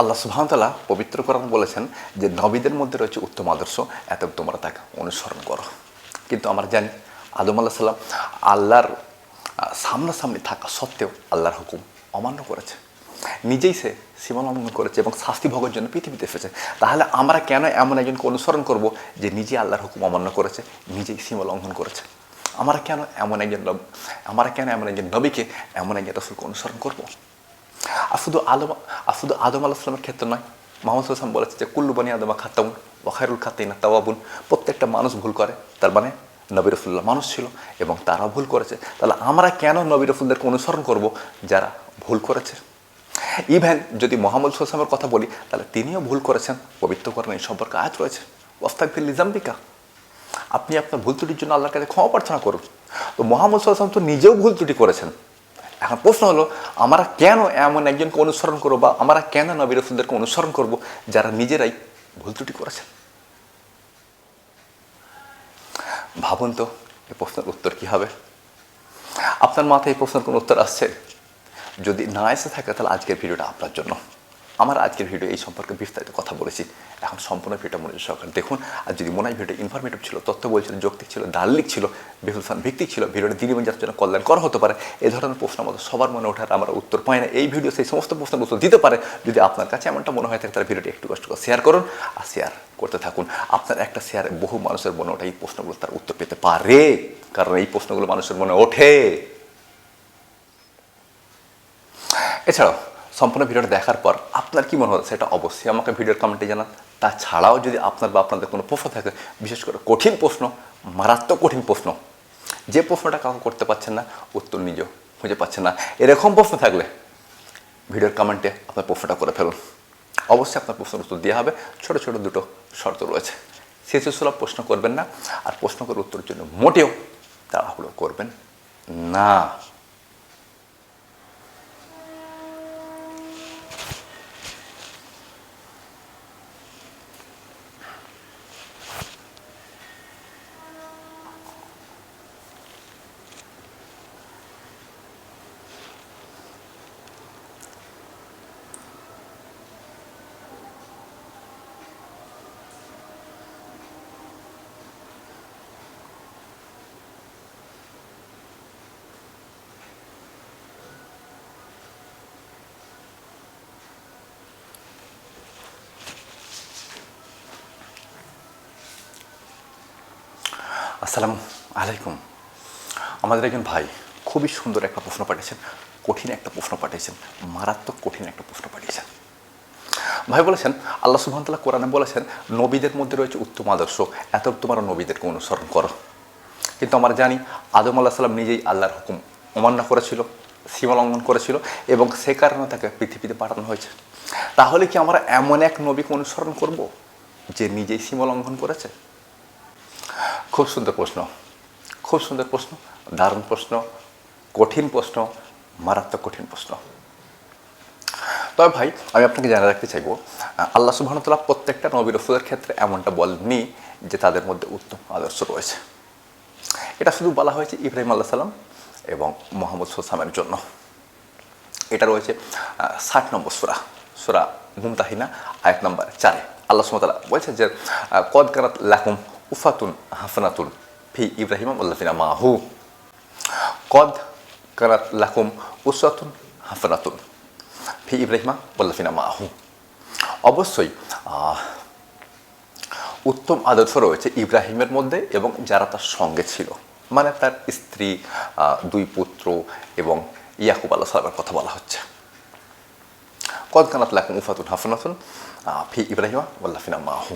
আল্লাহ সুহামতাল্লাহ পবিত্র কোরআন বলেছেন যে নবীদের মধ্যে রয়েছে উত্তম আদর্শ এত তোমরা তাকে অনুসরণ করো। কিন্তু আমরা জানি আদম আল্লাহ সাল্লাম আল্লাহর সামনাসামনি থাকা সত্ত্বেও আল্লাহর হুকুম অমান্য করেছে। নিজেই সে সীমা লঙ্ঘন করেছে এবং শাস্তি ভোগের জন্য পৃথিবীতে এসেছে। তাহলে আমরা কেন এমন একজনকে অনুসরণ করব যে নিজে আল্লাহর হুকুম অমান্য করেছে, নিজেই সীমা লঙ্ঘন করেছে? আমরা কেন এমন একজন আমরা কেন এমন একজন নবীকে, এমন একজন রসুলকে অনুসরণ করব? আর শুধু আদম আর শুধু আদম আল্লাহ ক্ষেত্রে নয়। মোহাম্মদ সাল্লাম বলেছে যে, কুল্লু বানি আদমা খাতাউন ওয়াখারুল খাতাই না তাওয়াবুন। প্রত্যেকটা মানুষ ভুল করে, তার মানে নবী রসুল্লাহ মানুষ ছিল এবং তারা ভুল করেছে। তাহলে আমরা কেন নবী রসুলদেরকে অনুসরণ করব? যারা ভুল করেছে। ইভেন যদি মোহাম্মদ সাল্লামের কথা বলি, তাহলে তিনিও ভুল করেছেন। পবিত্র করেন এই সম্পর্কে আজ রয়েছে। ওস্তাকফিল লিজাম্বিকা আপনি আপনার ভুল ত্রুটির জন্য আল্লাহর কাছে ক্ষমা প্রার্থনা করুন। তো মোহাম্মদ সাল্লাম তো নিজেও ভুল ত্রুটি করেছেন। এখন প্রশ্ন হলো, আমরা কেন এমন একজনকে অনুসরণ করব বা আমরা কেন নবী রসুলদেরকে অনুসরণ করব যারা নিজেরাই ভুল ত্রুটি করেছেন? ভাবুন তো এই প্রশ্নের উত্তর কি হবে? আপনার মাথায় এই প্রশ্নের কোনো উত্তর আসছে? যদি না এসে থাকে, তাহলে আজকের ভিডিওটা আপনার জন্য। আমার আজকের ভিডিও এই সম্পর্কে বিস্তারিত কথা বলেছি। এখন সম্পূর্ণ ভিডিওটা মনোযোগ সহকারে দেখুন। আর যদি মনে হয় ভিডিও ইনফরমেটিভ ছিল, তথ্য বলছিল যৌক্তিক ছিল, দার্লিক ছিল বেহুলসান ভিত্তিক ছিল, ভিডিওটা দিদিমন যার জন্য কল্যাণ করা হতে পারে এই ধরনের প্রশ্ন আমাদের সবার মনে ওঠার আমরা উত্তর পাই না। এই ভিডিও সেই সমস্ত প্রশ্নের উত্তর দিতে পারে। যদি আপনার কাছে এমনটা মনে হয় থাকে, তাহলে ভিডিওটি একটু কষ্ট করে শেয়ার করুন আর শেয়ার করতে থাকুন। আপনার একটা শেয়ারে বহু মানুষের মনে ওঠে, এই প্রশ্নগুলো তার উত্তর পেতে পারে। কারণ এই প্রশ্নগুলো মানুষের মনে ওঠে। এছাড়াও সম্পূর্ণ ভিডিওটা দেখার পর আপনার কী মনে হচ্ছে? সেটা অবশ্যই আমাকে ভিডিওর কমেন্টে জানান। তাছাড়াও যদি আপনার বা আপনাদের কোনো প্রশ্ন থাকে, বিশেষ করে কঠিন প্রশ্ন, মারাত্মক কঠিন প্রশ্ন, যে প্রশ্নটা কাউকে করতে পারছেন না, উত্তর নিজেও খুঁজে পাচ্ছেন না। এরকম প্রশ্ন থাকলে ভিডিওর কমেন্টে আপনার প্রশ্নটা করে ফেলুন। অবশ্যই আপনার প্রশ্নের উত্তর দেওয়া হবে। ছোট ছোট দুটো শর্ত রয়েছে। শিশু সুলভ প্রশ্ন করবেন না, আর প্রশ্ন করে উত্তরের জন্য মোটেও তাড়াহুড়ো করবেন না। আসসালামু আলাইকুম। আমাদের একজন ভাই খুবই সুন্দর একটা প্রশ্ন পাঠিয়েছেন, কঠিন একটা প্রশ্ন পাঠিয়েছেন, মারাত্মক কঠিন একটা প্রশ্ন পাঠিয়েছেন। ভাই বলেছেন, আল্লাহ সুবহানাহু কোরআনে বলেছেন, নবীদের মধ্যে রয়েছে উত্তম আদর্শ, এত তোমরা নবীদেরকে অনুসরণ করো। কিন্তু আমরা জানি, আদম আল্লাহ সাল্লাম নিজেই আল্লাহর হুকুম অমান্য করেছিল সীমা লঙ্ঘন করেছিল এবং সে কারণে তাকে পৃথিবীতে পাঠানো হয়েছে। তাহলে কি আমরা এমন এক নবীকে অনুসরণ করব, যে নিজেই সীমা লঙ্ঘন করেছে? খুব সুন্দর প্রশ্ন, খুব সুন্দর প্রশ্ন, দারুণ প্রশ্ন, কঠিন প্রশ্ন, মারাত্মক কঠিন প্রশ্ন। তবে ভাই, আমি আপনাকে জানা রাখতে চাইব, আল্লাহ সুবাহতাল্লাহ প্রত্যেকটা নবী রসুলের ক্ষেত্রে এমনটা বলেননি যে তাদের মধ্যে উত্তম আদর্শ রয়েছে। এটা শুধু বলা হয়েছে ইব্রাহিম আল্লাহ সাল্লাম এবং মোহাম্মদ সোসামের জন্য। এটা রয়েছে ষাট নম্বর সুরা সুরা মুমতাহিনা, আয়াত নম্বর চারে। আল্লাহ সুমতালা বলছে যে কদ কারাত লাকুম উফাতুন হাফনাতুন ফি ইব্রাহিম আল্লাহিনা মাহু কদ কারাত লাকুম উসাতুন হাফনাতুন ফি ইব্রাহিমা বল্লাফিনা মাহু অবশ্যই উত্তম আদর্শ রয়েছে ইব্রাহিমের মধ্যে এবং যারা তার সঙ্গে ছিল। মানে তার স্ত্রী দুই পুত্র এবং ইয়াকুব আল্লাহ সালামের কথা বলা হচ্ছে। কদ কানাত লাকুম উফাতুন হাফনাতুন ফি ইব্রাহিমা ওয়াল্লাফিনা মাহু।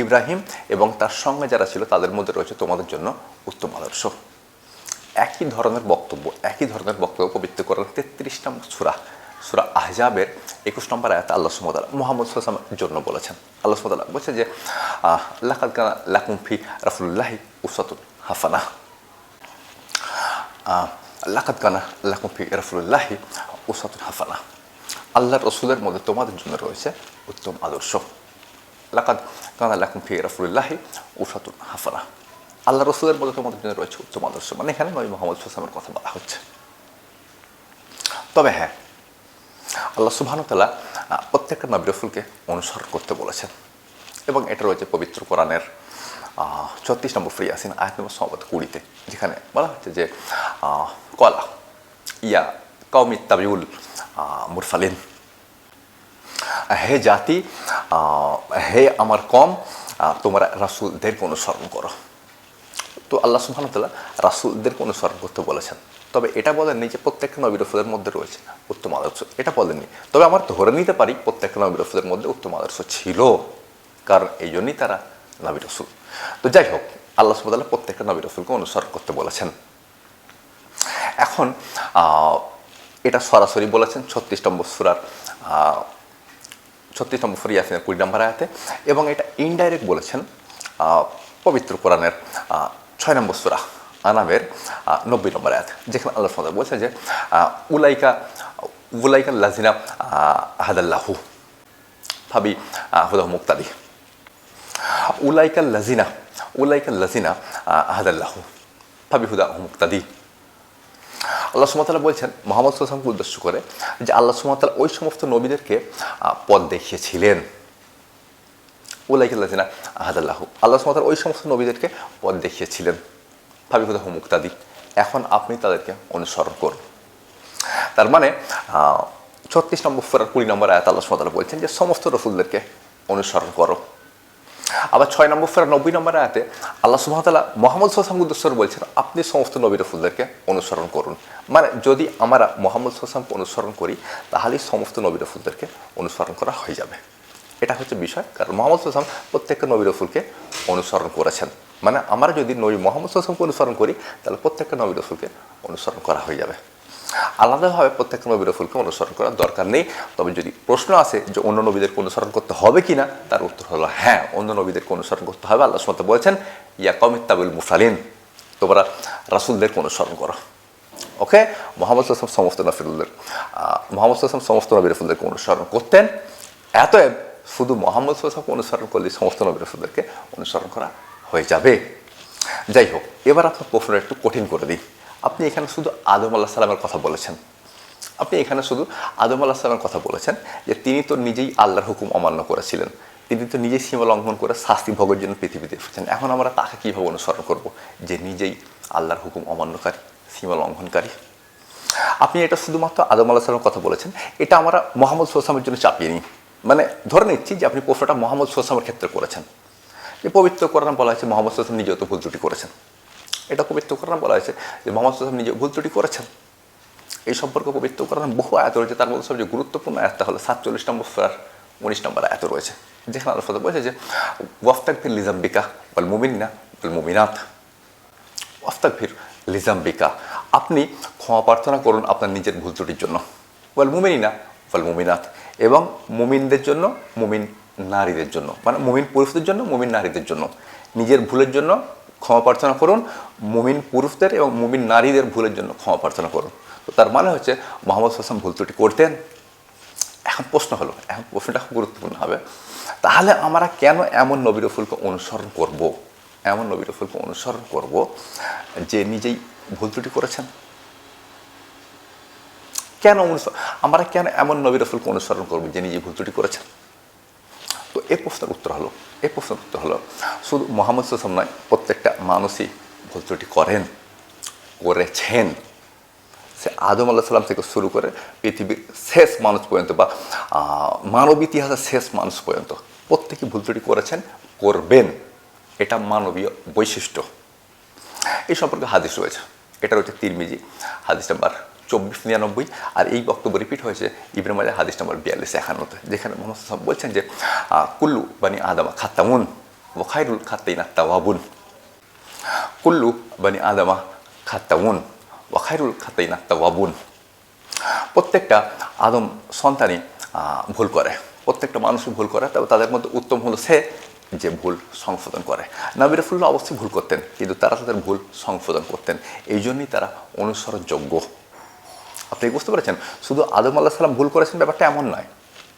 ইব্রাহিম এবং তার সঙ্গে যারা ছিল, তাদের মধ্যে রয়েছে তোমাদের জন্য উত্তম আদর্শ। একই ধরনের বক্তব্য, একই ধরনের বক্তব্য পবিত্র করার তেত্রিশ নম্বর সুরা সুরা আহজাবের একুশ নম্বর আয়াত আল্লাহ সুমদাল মোহাম্মদ সাল্লামের জন্য বলেছেন। আল্লাহ সুমদাল বলছে যে লাকাল কানা লাকুমফি রাফুল্লাহি উসাতুন হাফানা লাকাত কানা লাকুমফি রাফুল্লাহি উসাতুন হাফানা আল্লাহ রসুলের মধ্যে তোমাদের জন্য রয়েছে উত্তম আদর্শ। লাকাদ কানা লাকুমফি রাফুল্লাহি উসাতুন হাফানা আল্লাহ রসুলের মধ্যে তোমাদের জন্য রয়েছে উত্তম আদর্শ। মানে এখানে নবী মোহাম্মদ সাল্লামের কথা বলা হচ্ছে। তবে হ্যাঁ আল্লাহ সুবাহানুতাল্লাহ প্রত্যেকটা নবী রসুলকে অনুসরণ করতে বলেছেন। এবং এটা রয়েছে পবিত্র কোরআনের ছত্রিশ নম্বর ফ্রি আসিন আয়াত নম্বর সম্ভবত কুড়িতে, যেখানে বলা হচ্ছে যে কলা, ইয়া কৌমিত তাবিউল মুরসালিন। হে জাতি হে আমার কম তোমরা রাসুলদেরকে অনুসরণ করো। তো আল্লাহ সুবহানাহু রাসুলদেরকে অনুসরণ করতে বলেছেন। তবে এটা বলেননি যে প্রত্যেকটা নবী রসুলের মধ্যে রয়েছে উত্তম আদর্শ। এটা বলেননি। তবে আমরা ধরে নিতে পারি, প্রত্যেকটা নবী রসুলের মধ্যে উত্তম আদর্শ ছিল, কারণ এই জন্যই তারা নবী রসুল। তো যাই হোক, আল্লাহ সুবহানাহু প্রত্যেকটা নবী রসুলকে অনুসরণ করতে বলেছেন। এখন এটা সরাসরি বলেছেন ছত্রিশ নম্বর সুরার আহ, ছত্রিশ নম্বর ফরি আসেন কুড়ি নম্বর আয়াতে এবং এটা ইনডাইরেক্ট বলেছেন পবিত্র কোরআনের ছয় নম্বর সুরা আনামের নব্বই নম্বর আয়াত যেখানে আল্লাহ সাদা বলছে যে উলাইকা উলাইকা লাজিনা হাদাল্লাহু ফাবি হুদাহ মুক্তাদি উলাইকা লাজিনা উলাইকা লাজিনা হাদাল্লাহু ফাবি হুদা মুক্তাদি আল্লাহ সুমতাল্লাহ বলছেন, মোহাম্মদ সাল্লামকে উদ্দেশ্য করে যে আল্লাহ সুমতাল্লাহ ওই সমস্ত নবীদেরকে পথ দেখিয়েছিলেন। উল্লাহিনা আহাদাল্লাহু। আল্লাহ সুমতাল ওই সমস্ত নবীদেরকে পথ দেখিয়েছিলেন। ভাবিকুদাহ মুক্তাদি। এখন আপনি তাদেরকে অনুসরণ করুন। তার মানে ছত্রিশ নম্বর ফেরার কুড়ি নম্বর আয়াত আল্লাহ সুমতাল্লাহ বলছেন যে, সমস্ত রসুলদেরকে অনুসরণ করো। আবার ছয় নম্বর ফেরা, নব্বই নম্বর আয়াতে আল্লাহ সুহামতাল্লাহ মোহাম্মদ সাল্লাম উদ্দেশ্যর বলছেন, আপনি সমস্ত নবী রসুলদেরকে অনুসরণ করুন। মানে যদি আমরা মোহাম্মদ সাল্লামকে অনুসরণ করি তাহলেই সমস্ত নবী রসুলদেরকে অনুসরণ করা হয়ে যাবে। এটা হচ্ছে বিষয়, কারণ মোহাম্মদ সাল্লাম প্রত্যেকটা নবী রসুলকে অনুসরণ করেছেন। মানে আমরা যদি নবী মোহাম্মদ সাল্লামকে অনুসরণ করি, তাহলে প্রত্যেকটা নবী রসুলকে অনুসরণ করা হয়ে যাবে। আলাদাভাবে প্রত্যেক নবী রসুলকে অনুসরণ করার দরকার নেই। তবে যদি প্রশ্ন আসে যে অন্য নবীদেরকে অনুসরণ করতে হবে কি না তার উত্তর হলো হ্যাঁ অন্য নবীদেরকে অনুসরণ করতে হবে। আল্লাহ সুমত বলছেন কমিত্তাবুল মুসালিন তোমরা রাসুলদেরকে অনুসরণ করো। ওকে? মোহাম্মদ আসলাম সমস্ত নফিরুলদের মোহাম্মদ আসলাম সমস্ত নবী রসুলদেরকে অনুসরণ করতেন। এতএব শুধু মোহাম্মদ সাল্লামকে অনুসরণ করলে সমস্ত নবী রসুলদেরকে অনুসরণ করা হয়ে যাবে। যাই হোক, এবার আপনার প্রশ্নটা একটু কঠিন করে দিই। আপনি এখানে শুধু আদম আল্লাহ সালামের কথা বলেছেন। আপনি এখানে শুধু আদম আল্লাহ সালামের কথা বলেছেন যে তিনি তো নিজেই আল্লাহর হুকুম অমান্য করেছিলেন। তিনি তো নিজেই সীমা লঙ্ঘন করে শাস্তি ভোগের জন্য পৃথিবীতে এসেছেন। এখন আমরা তাকে কীভাবে অনুসরণ করব? যে নিজেই আল্লাহর হুকুম অমান্যকারী, সীমা লঙ্ঘনকারী। আপনি এটা শুধুমাত্র আদম আল্লাহ সালামের কথা বলেছেন। এটা আমরা মোহাম্মদ সোসামের জন্য চাপিয়ে নিই। মানে ধরে নিচ্ছি যে আপনি প্রশ্নটা মোহাম্মদ সোসামের ক্ষেত্রে করেছেন। যে পবিত্র কোরআন বলা হয়েছে, মোহাম্মদ সোসাম নিজেও তো ভুল ত্রুটি করেছেন। এটা পবিত্র কোরআন বলা হয়েছে যে মোহাম্মদ সোসাম নিজেও ভুল ত্রুটি করেছেন। এই সম্পর্কে পবিত্র কোরআন বহু আয়াত রয়েছে। তার মধ্যে সবচেয়ে গুরুত্বপূর্ণ আয়াতটা হলো সাতচল্লিশ নম্বর ফেরার উনিশ নম্বর আয়াত রয়েছে, যেখানে আল্লাহ ফাদা বলেছে যে ওয়াফতাকফির লিজাম্বিকা বল মুমিনা বল মুমিনাথ ওয়াফতাকফির লিজাম্বিকা আপনি ক্ষমা প্রার্থনা করুন আপনার নিজের ভুল ত্রুটির জন্য। বল মুমিনা বল মুমিনাথ এবং মুমিনদের জন্য, মুমিন নারীদের জন্য মানে মুমিন পুরুষদের জন্য, মুমিন নারীদের জন্য, নিজের ভুলের জন্য ক্ষমা প্রার্থনা করুন, মুমিন পুরুষদের এবং মুমিন নারীদের ভুলের জন্য ক্ষমা প্রার্থনা করুন। তো তার মানে হচ্ছে মোহাম্মদ হাসান ভুল ত্রুটি করতেন। এখন প্রশ্ন হলো, এখন প্রশ্নটা খুব গুরুত্বপূর্ণ হবে। তাহলে আমরা কেন এমন নবীর ফুলকে অনুসরণ করব? এমন নবীর ফুলকে অনুসরণ করব যে নিজেই ভুল ত্রুটি করেছেন? কেন অনুসরণ আমরা কেন এমন নবী রসুলকে অনুসরণ করব যে নিজে ভুল ত্রুটি করেছেন? তো এই প্রশ্নের উত্তর হলো, এ প্রশ্নের উত্তর হলো, শুধু মোহাম্মদ সাল্লাম নয়, প্রত্যেকটা মানুষই ভুল ত্রুটি করেন, করেছেন। সে আদম আল্লাহ সাল্লাম থেকে শুরু করে পৃথিবীর শেষ মানুষ পর্যন্ত বা মানব ইতিহাসের শেষ মানুষ পর্যন্ত প্রত্যেকে ভুল ত্রুটি করেছেন, করবেন। এটা মানবীয় বৈশিষ্ট্য। এই সম্পর্কে হাদিস রয়েছে। এটা রয়েছে তিরমিজি, হাদিস নাম্বার চব্বিশ নিরানব্বই আর এই বক্তব্য রিপিট হয়েছে ইব্রাহিম আলী হাদিস নাম্বার বিয়াল্লিশ একান্নতে যেখানে মোহাম্মদ সাল্লাম বলছেন যে কুল্লু বানি আদামা খাত্তামুন ও খাইরুল খাত্তাইনা তাওয়াবুন। কুল্লু বানি আদামা খাত্তাউন ওয়াখাইরুল খাতাইনা তাওয়াবুন। প্রত্যেকটা আদম সন্তানই ভুল করে। প্রত্যেকটা মানুষই ভুল করে, তবে তাদের মধ্যে উত্তম হলো সে যে ভুল সংশোধন করে। নবী রসুল্লাহ অবশ্যই ভুল করতেন, কিন্তু তারা তাদের ভুল সংশোধন করতেন। এই জন্যই তারা অনুসরণযোগ্য। আপনি বুঝতে পেরেছেন? শুধু আদম আল্লাহ সাল্লাম ভুল করেছেন ব্যাপারটা এমন নয়।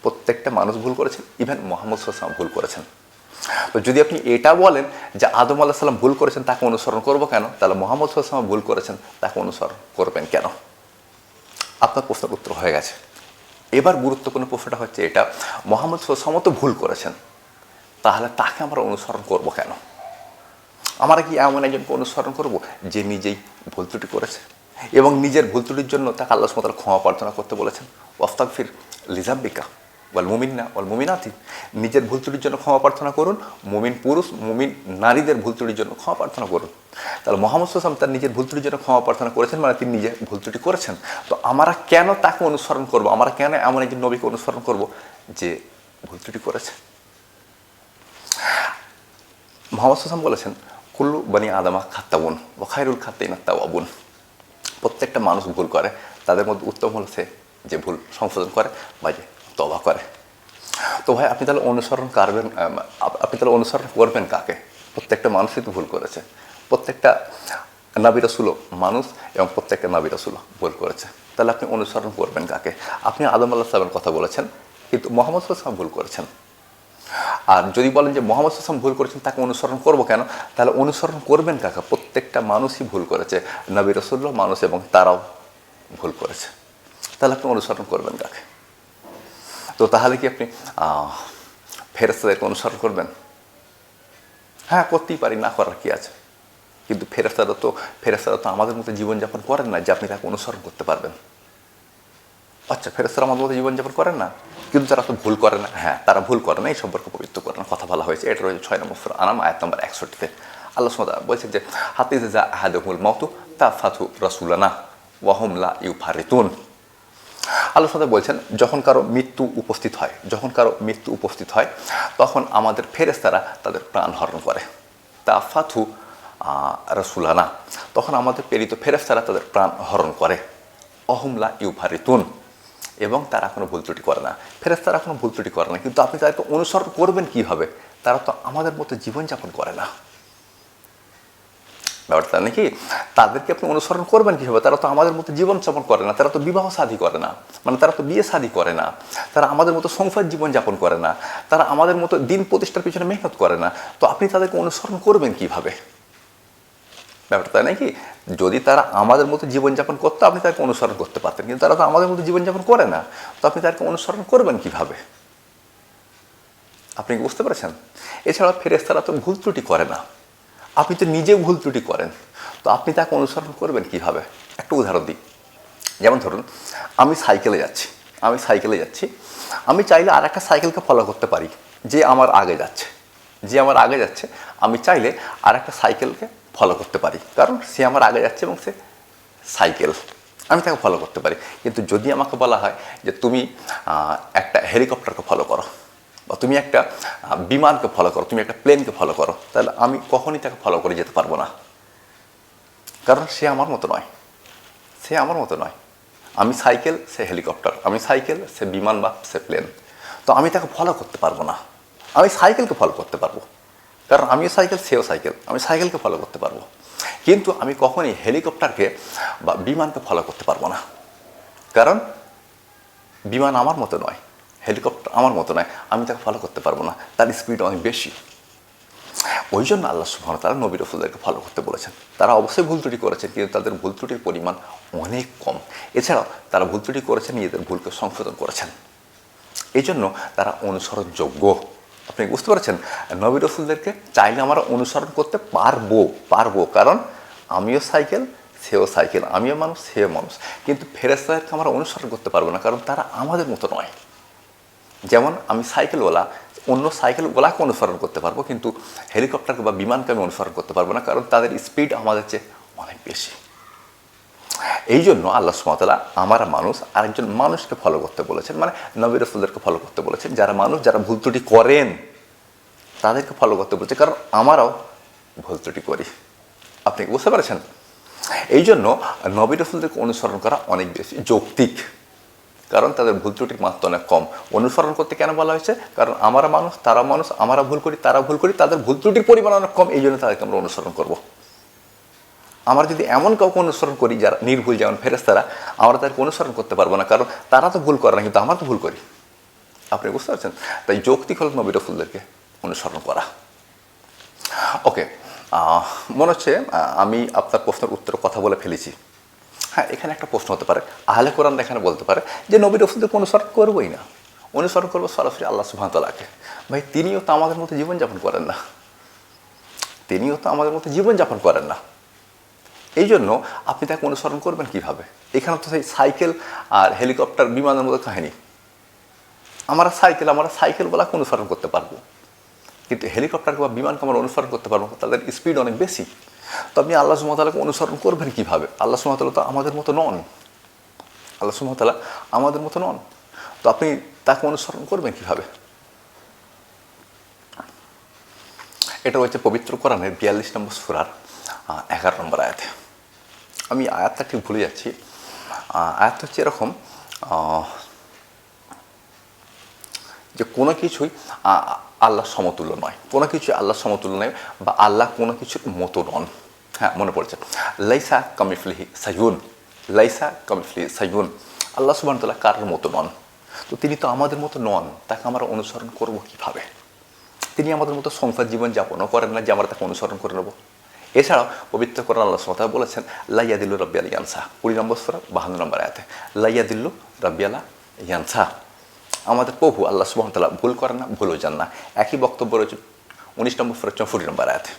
প্রত্যেকটা মানুষ ভুল করেছেন ইভেন মোহাম্মদ সাল্লাম ভুল করেছেন। তো যদি আপনি এটা বলেন যে আদম আল্লাহ সাল্লাম ভুল করেছেন, তাকে অনুসরণ করব কেন? তাহলে মোহাম্মদ সাল্লাম ভুল করেছেন, তাকে অনুসরণ করবেন কেন? আপনার প্রশ্নের উত্তর হয়ে গেছে। এবার গুরুত্বপূর্ণ প্রশ্নটা হচ্ছে এটা, মোহাম্মদ সমত ভুল করেছেন, তাহলে তাকে আমরা অনুসরণ করব কেন? আমরা কি এমন একজনকে অনুসরণ করব যে নিজেই ভুল ত্রুটি করেছে? এবং নিজের ভুল ত্রুটির জন্য তাকে আল্লাহ সুমতাল ক্ষমা প্রার্থনা করতে বলেছেন। ওয়াফতাক ফির লিজাব্বিকা ওয়াল মুমিনা ওয়াল মুমিনাতি। নিজের ভুল ত্রুটির জন্য ক্ষমা প্রার্থনা করুন, মুমিন পুরুষ, মুমিন নারীদের ভুল ত্রুটির জন্য ক্ষমা প্রার্থনা করুন। তাহলে মোহাম্মদ সাল্লাম তার নিজের ভুল ত্রুটির জন্য ক্ষমা প্রার্থনা করেছেন মানে তিনি নিজে ভুল ত্রুটি করেছেন। তো আমরা কেন তাকে অনুসরণ করব? আমরা কেন এমন একজন নবীকে অনুসরণ করব যে ভুল ত্রুটি করেছে? মোহাম্মদ সাল্লাম বলেছেন, কুল্লু বানি আদামা খাত্তাবুন ও খায়রুল খাত্তাইন তাওয়াবুন। প্রত্যেকটা মানুষ ভুল করে, তাদের মধ্যে উত্তম হল সে যে ভুল সংশোধন করে বা যে তবা করে। তো ভাই, আপনি তাহলে অনুসরণ করবেন আপনি তাহলে অনুসরণ করবেন কাকে? প্রত্যেকটা মানুষই তো ভুল করেছে। প্রত্যেকটা নাবি রসুলও মানুষ এবং প্রত্যেকটা নাবি রসুলও ভুল করেছে। তাহলে আপনি অনুসরণ করবেন কাকে? আপনি আদম আল্লাহ সালামের কথা বলেছেন, কিন্তু মোহাম্মদ সাল্লাম ভুল করেছেন। আর যদি বলেন যে মোহাম্মদ হাসান ভুল করেছেন, তাকে অনুসরণ করব কেন? তাহলে অনুসরণ করবেন কাকা? প্রত্যেকটা মানুষই ভুল করেছে। নবী রসুল্লাহ মানুষ এবং তারাও ভুল করেছে। তাহলে আপনি অনুসরণ করবেন কাকে? তো তাহলে কি আপনি ফেরস্তাদেরকে অনুসরণ করবেন? হ্যাঁ করতেই পারি, না করার কি আছে? কিন্তু ফেরস্তারা তো ফেরস্তারা তো আমাদের মতো জীবনযাপন করেন না যে আপনি তাকে অনুসরণ করতে পারবেন। আচ্ছা ফেরেস্তারা আমাদের মতো জীবনযাপন করেন না? কিন্তু তারা তো ভুল করে না। হ্যাঁ তারা ভুল করে না, এই সম্পর্কে পবিত্র করে না কথা বলা হয়েছে। এটা রয়েছে ছয় নম্বর আনাম, আয়াত নম্বর একষট্টিতে। আল্লাহ সুমতা বলছেন যে হাতে যা আহাদুল মাউতু তা ফাথু রসুলানা ওয়াহমলা ইউ ফারিতুন আল্লাহ সাথে বলছেন, যখন কারও মৃত্যু উপস্থিত হয়, যখন কারও মৃত্যু উপস্থিত হয়, তখন আমাদের ফেরেস্তারা তাদের প্রাণ হরণ করে। তা ফাথু রসুলানা। তখন আমাদের প্রেরিত ফেরেস্তারা তাদের প্রাণ হরণ করে। অহমলা ইউফারিতুন। এবং তারা কোনো ভুল ত্রুটি করে না। ফেরেস্তারা কোনো ভুল ত্রুটি করে না, কিন্তু আপনি তাদেরকে অনুসরণ করবেন কীভাবে? তারা তো আমাদের মতো জীবনযাপন করে না। ব্যাপারটা নাকি? তাদেরকে আপনি অনুসরণ করবেন কীভাবে? তারা তো আমাদের মতো জীবনযাপন করে না, তারা তো বিবাহ শাদী করে না মানে তারা তো বিয়ে শাদী করে না, তারা আমাদের মতো সংসার জীবনযাপন করে না, তারা আমাদের মতো দিন প্রতিষ্ঠার পিছনে মেহনত করে না। তো আপনি তাদেরকে অনুসরণ করবেন কীভাবে? ব্যাপারটা তাই নাকি? যদি তারা আমাদের মতো জীবনযাপন করতো, আপনি তাকে অনুসরণ করতে পারতেন। কিন্তু তারা তো আমাদের মতো জীবনযাপন করে না। তো আপনি তাকে অনুসরণ করবেন কীভাবে? আপনি বুঝতে পেরেছেন? এছাড়া ফেরেস্তারা তো ভুল ত্রুটি করে না। আপনি তো নিজেও ভুল ত্রুটি করেন। তো আপনি তাকে অনুসরণ করবেন কীভাবে? একটা উদাহরণ দিই। যেমন ধরুন, আমি সাইকেলে যাচ্ছি। আমি সাইকেলে যাচ্ছি। আমি চাইলে আর একটা সাইকেলকে ফলো করতে পারি, যে আমার আগে যাচ্ছে। যে আমার আগে যাচ্ছে, আমি চাইলে আর একটা সাইকেলকে ফলো করতে পারি। কারণ সে আমার আগে যাচ্ছে এবং সে সাইকেল, আমি তাকে ফলো করতে পারি। কিন্তু যদি আমাকে বলা হয় যে তুমি একটা হেলিকপ্টারকে ফলো করো, বা তুমি একটা বিমানকে ফলো করো, তুমি একটা প্লেনকে ফলো করো, তাহলে আমি কখনই তাকে ফলো করে যেতে পারব না। কারণ সে আমার মতো নয়। সে আমার মতো নয়। আমি সাইকেল, সে হেলিকপ্টার, আমি সাইকেল, সে বিমান বা সে প্লেন তো আমি তাকে ফলো করতে পারব না। আমি সাইকেলকে ফলো করতে পারব। কারণ আমিও সাইকেল, সেও সাইকেল। আমি সাইকেলকে ফলো করতে পারব। কিন্তু আমি কখনই হেলিকপ্টারকে বা বিমানকে ফলো করতে পারব না। কারণ বিমান আমার মতো নয়, হেলিকপ্টার আমার মতো নয়, আমি তাকে ফলো করতে পারব না। তার স্পিড অনেক বেশি। ওই জন্য আল্লাহ সুবহান তারা নবী রসুলদেরকে ফলো করতে বলেছেন। তারা অবশ্যই ভুল ত্রুটি করেছেন, কিন্তু তাদের ভুল ত্রুটির পরিমাণ অনেক কম। এছাড়াও তারা ভুল ত্রুটি করেছেন, নিজেদের ভুলকে সংশোধন করেছেন। এই জন্য তারা অনুসরণযোগ্য। আপনি বুঝতে পারছেন? নবী রসুলদেরকে চাইলে আমরা অনুসরণ করতে পারব পারব। কারণ আমিও সাইকেল, সেও সাইকেল। আমিও মানুষ, সেও মানুষ। কিন্তু ফেরেস্তাদেরকে আমরা অনুসরণ করতে পারব না, কারণ তারা আমাদের মতো নয়। যেমন আমি সাইকেলওয়ালা, অন্য সাইকেলওয়ালাকে অনুসরণ করতে পারব, কিন্তু হেলিকপ্টারকে বা বিমানকে আমি অনুসরণ করতে পারব না, কারণ তাদের স্পিড আমাদের চেয়ে অনেক বেশি। এই জন্য আল্লাহ সুমতলা আমার মানুষ আরেকজন মানুষকে ফলো করতে বলেছেন। মানে নবী রসুলদেরকে ফলো করতে বলেছেন। যারা মানুষ, যারা ভুল ত্রুটি করেন, তাদেরকে ফলো করতে বলেছে কারণ আমারও ভুল ত্রুটি করি। আপনি বুঝতে পারছেন? এই জন্য নবী রসুলদেরকে অনুসরণ করা অনেক বেশি যৌক্তিক। কারণ তাদের ভুল ত্রুটির মাত্রা অনেক কম। অনুসরণ করতে কেন বলা হয়েছে? কারণ আমরা মানুষ তারা মানুষ, আমরা ভুল করি তারা ভুল করি, তাদের ভুল ত্রুটির পরিমাণ অনেক কম। এই জন্য তাদেরকে আমরা অনুসরণ করব। আমরা যদি এমন কাউকে অনুসরণ করি যারা নির্ভুল, যেমন ফেরেস্তারা আমরা তাদেরকে অনুসরণ করতে পারব না, কারণ তারা তো ভুল করে না, কিন্তু আমরা তো ভুল করি। আপনি বুঝতে পারছেন? তাই যৌক্তিক হল নবী রসুলদেরকে অনুসরণ করা। ওকে মনে হচ্ছে আমি আপনার প্রশ্নের উত্তরে কথা বলে ফেলেছি। হ্যাঁ এখানে একটা প্রশ্ন হতে পারে। আহলে কোরআন এখানে বলতে পারে যে নবীর রসুলকে অনুসরণ করবোই না। অনুসরণ করব সরাসরি আল্লাহ সুহামতাল্লাহকে ভাই, তিনিও তো আমাদের মতো জীবনযাপন করেন না। তিনিও তো আমাদের মতো জীবনযাপন করেন না। এই জন্য আপনি তাকে অনুসরণ করবেন কীভাবে? এখানে তো সেই সাইকেল আর হেলিকপ্টার বিমানের মতো কাহিনী। আমরা সাইকেল আমরা সাইকেল বলাকে অনুসরণ করতে পারব। কিন্তু হেলিকপ্টারকে বা বিমানকে আমরা অনুসরণ করতে পারব তাদের স্পিড অনেক বেশি। তো আপনি আল্লাহ সুমতালাকে অনুসরণ করবেন কীভাবে? আল্লাহ সুমতালা তো আমাদের মতো নন। আল্লাহ সুমতালা আমাদের মতো নন। তো আপনি তাকে অনুসরণ করবেন কীভাবে? এটা হচ্ছে পবিত্র কোরআনের বিয়াল্লিশ নম্বর সুরার এগারো নম্বর আয়াতে। আমি আয়াতটা ঠিক ভুলে যাচ্ছি। আয়াতটা হচ্ছে এরকম যে কোনো কিছুই আল্লাহ সমতুল্য নয়। কোনো কিছুই আল্লাহ সমতুল্য নয় বা আল্লাহ কোনো কিছুর মতো নন। হ্যাঁ মনে পড়ছে। লাইসা কামিফলিহি সাইউন লাইসা কামিফলিহি সাইউন আল্লাহ সুবাহতাল্লাহ কারোর মতো নন। তো তিনি তো আমাদের মতো নন, তাকে আমরা অনুসরণ করব কীভাবে? তিনি আমাদের মতো সংসার জীবন যাপনও করেন না যে আমরা তাকে অনুসরণ করে নেব। এছাড়াও পবিত্র করেন আল্লাহ সুমতা বলেছেন লাইয়া দিল্লু রব্বিয়াল ইয়ানসা। কুড়ি নম্বর সুরা, বাহান্ন নম্বর আয়াতে লাইয়া দিল্লু রব্বিয়ালা ইয়ানসা। আমাদের প্রভু আল্লাহ সুবহানাহু ভুল করেন না, ভুলও যান না। একই বক্তব্য রয়েছে উনিশ নম্বর সুরা, চৌষট্টি নম্বর আয়াতে।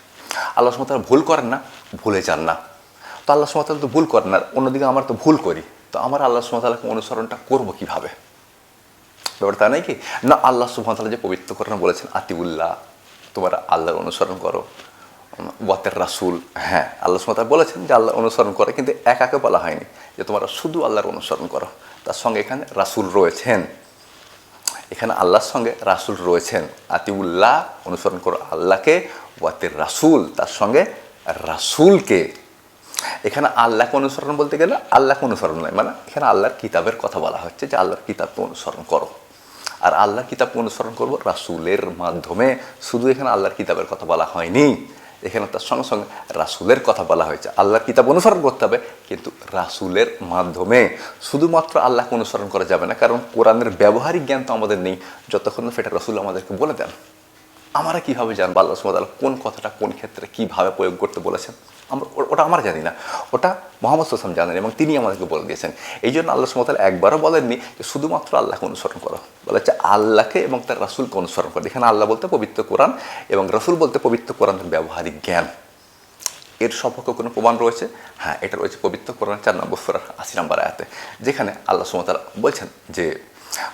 আল্লাহ সুবহানাহু ভুল করেন না, ভুলে যান না। তো আল্লাহ সুবহানাহু তো ভুল করেন না, অন্যদিকে আমরা তো ভুল করি। তো আমার আল্লাহ সুবহানাহু অনুসরণটা করব কীভাবে? ব্যাপারটা তা নাই কি না, আল্লাহ সুবহানাহু যে পবিত্র করেন বলেছেন, আতিউল্লাহ, তোমরা আল্লাহর অনুসরণ করো। ওয়াতের রাসুল হ্যাঁ আল্লাহ সুবহানাহু বলেছেন যে আল্লাহ অনুসরণ করে, কিন্তু একাকে বলা হয়নি যে তোমরা শুধু আল্লাহর অনুসরণ করো। তার সঙ্গে এখানে রাসুল রয়েছেন। এখানে আল্লাহর সঙ্গে রাসুল রয়েছেন। আতিউল্লাহ, অনুসরণ করো আল্লাহকে ওয়াতের রাসুল তার সঙ্গে রাসুলকে। এখানে আল্লাহকে অনুসরণ বলতে গেলে আল্লাহকে অনুসরণ নয় মানে এখানে আল্লাহর কিতাবের কথা বলা হচ্ছে যে আল্লাহর কিতাবকে অনুসরণ করো। আর আল্লাহর কিতাবকে অনুসরণ করব রাসুলের মাধ্যমে। শুধু এখানে আল্লাহর কিতাবের কথা বলা হয়নি। এখানে তার সঙ্গে সঙ্গে রাসুলের কথা বলা হয়েছে। আল্লাহ কিতাব অনুসরণ করতে হবে, কিন্তু রাসুলের মাধ্যমে। শুধুমাত্র আল্লাহকে অনুসরণ করা যাবে না, কারণ কোরআনের ব্যবহারিক জ্ঞান তো আমাদের নেই। যতক্ষণ না সেটা রাসুল আমাদেরকে বলে দেন। আমরা কীভাবে জানব আল্লাহ সুমতাল কোন কথাটা, কোন ক্ষেত্রে কীভাবে প্রয়োগ করতে বলেছেন? আমরা ওটা আমরা জানি না। ওটা মোহাম্মদ সাল্লাম জানেন এবং তিনি আমাদেরকে বলে দিয়েছেন। এই জন্য আল্লাহ সুমতাল একবারও বলেননি যে শুধুমাত্র আল্লাহকে অনুসরণ করো। বলেছে আল্লাহকে এবং তার রাসুলকে অনুসরণ করো। এখানে আল্লাহ বলতে পবিত্র কোরআন এবং রাসুল বলতে পবিত্র কোরআন ব্যবহারিক জ্ঞান। এর সম্পর্কে কোনো প্রমাণ রয়েছে? হ্যাঁ এটা রয়েছে পবিত্র কোরআন চার নম্বর সুরার আশি নম্বর আয়াতে। যেখানে আল্লাহ সুমতাল বলছেন যে,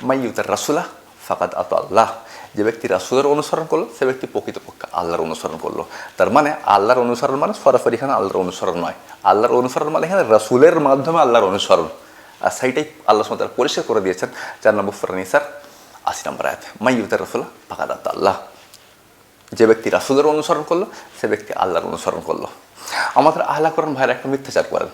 মাইয়ুতার রাসুলা ফাকাদ আত আল্লাহ। যে ব্যক্তি রাসুলের অনুসরণ করল, সে ব্যক্তি প্রকৃতপক্ষে আল্লাহর অনুসরণ করল। তার মানে আল্লাহর অনুসরণ মানে সরাসরি এখানে আল্লাহর অনুসরণ নয়। আল্লাহর অনুসরণ মানে এখানে রাসুলের মাধ্যমে আল্লাহর অনুসরণ। আর সেইটাই আল্লাহ সুমতাল পরিষ্কার করে দিয়েছেন নম্বর সুরা নিসার আশি নম্বর আয়াত। মাইয়ুতার রাসুলা ফাকাদ আত আল্লাহ। যে ব্যক্তি রাসুলের অনুসরণ করল, সে ব্যক্তি আল্লাহর অনুসরণ করল। আমাদের আহ্লা করেন ভাইয়ের একটা মিথ্যাচার করেন।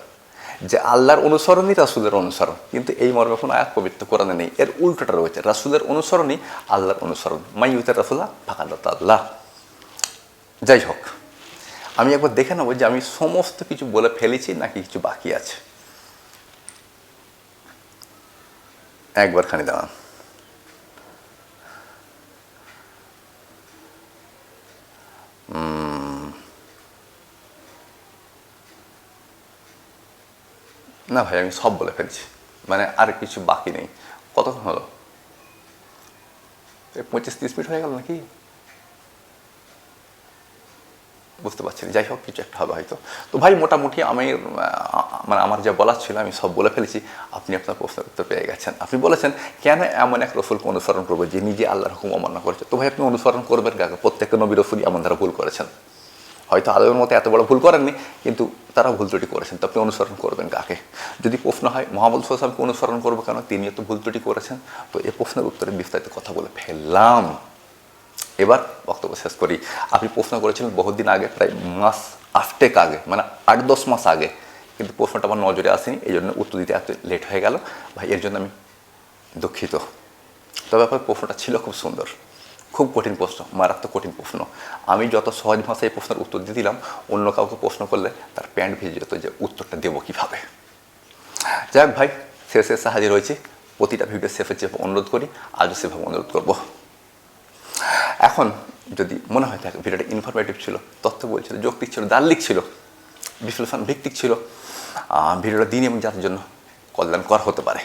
যে আল্লাহর অনুসরণই রাসুলের অনুসরণ। কিন্তু এই মর্মে কোনো আয়াত পবিত্র কোরআনে নেই। এর উল্টোটা রয়েছে, রাসুলের অনুসরণই আল্লাহর অনুসরণ। মাই মাইউতের রাসুল্লাহ ফাঁকাল্লাহ আল্লাহ যাই হোক, আমি একবার দেখে নেব যে আমি সমস্ত কিছু বলে ফেলেছি নাকি কিছু বাকি আছে। একবার খানি দাঁড়ান। না ভাই, আমি সব বলে ফেলছি। মানে আর কিছু বাকি নেই। কতক্ষণ হলো? পঁচিশ তিরিশ মিনিট হয়ে গেল নাকি? বুঝতে পারছি না। যাই হোক, কিছু একটা হবে হয়তো। তো ভাই, মোটামুটি আমি মানে আমার যা বলার ছিল, আমি সব বলে ফেলেছি। আপনি আপনার প্রশ্নের উত্তর পেয়ে গেছেন। আপনি বলেছেন, কেন এমন এক রসুলকে অনুসরণ করব যে নিজে আল্লাহর হুকুম অমান্য করেছে? তো ভাই, আপনি অনুসরণ করবেন কাকে? প্রত্যেকটা নবী রসুলই এমন দ্বারা ভুল করেছেন। হয়তো আলোর মতো এত বড় ভুল করেননি, কিন্তু তারা ভুল ত্রুটি করেছেন। তো আপনি অনুসরণ করবেন কাকে? যদি প্রশ্ন হয় মোহাম্মদ সোসামকে অনুসরণ করব কেন? তিনিও তো ভুল ত্রুটি করেছেন। তো এই প্রশ্নের উত্তরে বিস্তারিত কথা বলে ফেললাম। এবার বক্তব্য শেষ করি। আপনি প্রশ্ন করেছিলেন বহুদিন আগে, প্রায় মাস আফটেক আগে মানে আট দশ মাস আগে। কিন্তু প্রশ্নটা আমার নজরে আসেনি, এই জন্য উত্তর দিতে এত লেট হয়ে গেল। ভাই, এর জন্য আমি দুঃখিত। তবে আপনার প্রশ্নটা ছিল খুব সুন্দর। খুব কঠিন প্রশ্ন, মারাত্মক কঠিন প্রশ্ন। আমি যত সহজ ভাষায় প্রশ্নের উত্তর দিয়ে দিলাম, অন্য কাউকে প্রশ্ন করলে তার প্যান্ট ভিজে যেত যে উত্তরটা দেবো কীভাবে। যাক ভাই, শেষে এসে রয়েছে প্রতিটা ভিডিও শেষে যেভাবে অনুরোধ করি, আজও সেভাবে অনুরোধ করব। এখন যদি মনে হয় থাকে, ভিডিওটা ইনফরমেটিভ ছিল, তথ্য বলছিল যৌক্তিক ছিল, দার্লিক ছিল, বিশ্লেষণ ভিত্তিক ছিল ভিডিওটা দিন এবং জাতির জন্য কল্যাণকর হতে পারে।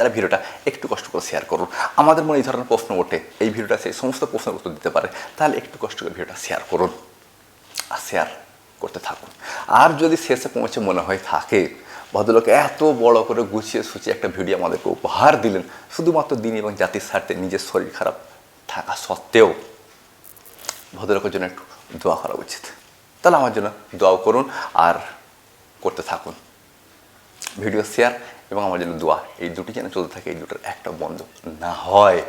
তারা ভিডিওটা একটু কষ্ট করে শেয়ার করুন। আমাদের মনে এই ধরনের প্রশ্ন ওঠে। এই ভিডিওটা সেই সমস্ত প্রশ্নের উত্তর দিতে পারে। তাহলে একটু কষ্ট করে ভিডিওটা শেয়ার করুন। আর শেয়ার করতে থাকুন। আর যদি শেষে পৌঁছে মনে হয় থাকে, ভদ্রলোক এত বড় করে গুছিয়ে সুচিয়ে একটা ভিডিও আমাদেরকে উপহার দিলেন, শুধুমাত্র দিন এবং জাতির স্বার্থে নিজের শরীর খারাপ থাকা সত্ত্বেও ভদ্রলোকের জন্য একটু দোয়া করা উচিত। তাহলে আমার জন্য দোয়াও করুন আর করতে থাকুন। ভিডিও শেয়ার এবং আমার যেন দোয়া, এই দুটি যেন চলতে থাকে, এই দুটোর একটা বন্ধ না হয়।